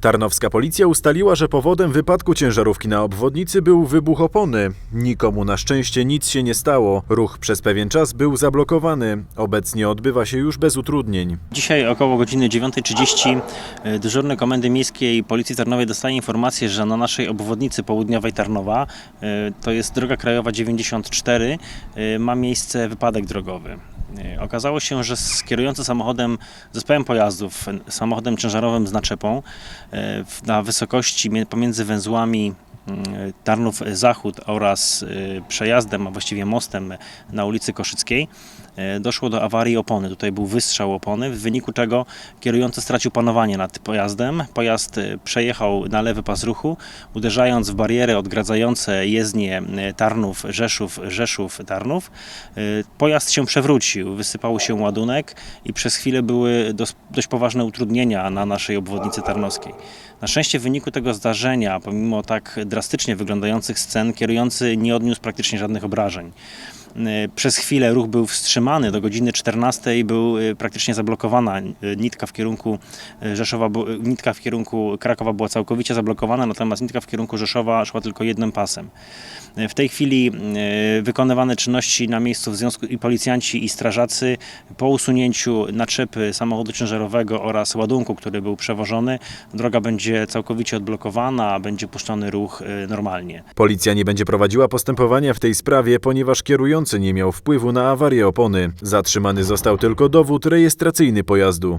Tarnowska policja ustaliła, że powodem wypadku ciężarówki na obwodnicy był wybuch opony. Nikomu na szczęście nic się nie stało. Ruch przez pewien czas był zablokowany. Obecnie odbywa się już bez utrudnień. Dzisiaj około godziny 9.30 e, dyżurny Komendy Miejskiej Policji Tarnowej dostaje informację, że na naszej obwodnicy południowej Tarnowa, e, to jest droga krajowa 94, e, ma miejsce wypadek drogowy. E, Okazało się, że z- kierujący samochodem, zespołem pojazdów, samochodem ciężarowym z naczepą e, na wysokości pomiędzy węzłami Tarnów Zachód oraz e, przejazdem, a właściwie mostem na ulicy Koszyckiej e, doszło do awarii opony. Tutaj był wystrzał opony, w wyniku czego kierujący stracił panowanie nad pojazdem. Pojazd przejechał na lewy pas ruchu, uderzając w bariery odgradzające jezdnię e, Tarnów, Rzeszów, Rzeszów, Tarnów. Pojazd się przewrócił, wysypał się ładunek i przez chwilę były dość poważne utrudnienia na naszej obwodnicy tarnowskiej. Na szczęście w wyniku tego zdarzenia, pomimo tak drastycznie wyglądających scen, kierujący nie odniósł praktycznie żadnych obrażeń. E, Przez chwilę ruch był wstrzymany, do godziny 14 był e, praktycznie zablokowana e, nitka w kierunku Rzeszowa, nitka w kierunku Krakowa była całkowicie zablokowana, natomiast nitka w kierunku Rzeszowa szła tylko jednym pasem. W tej chwili wykonywane czynności na miejscu w związku i policjanci i strażacy po usunięciu naczepy samochodu ciężarowego oraz ładunku, który był przewożony, droga będzie całkowicie odblokowana, będzie puszczony ruch normalnie. Policja nie będzie prowadziła postępowania w tej sprawie, ponieważ kierujący nie miał wpływu na awarię opony. Zatrzymany został tylko dowód rejestracyjny pojazdu.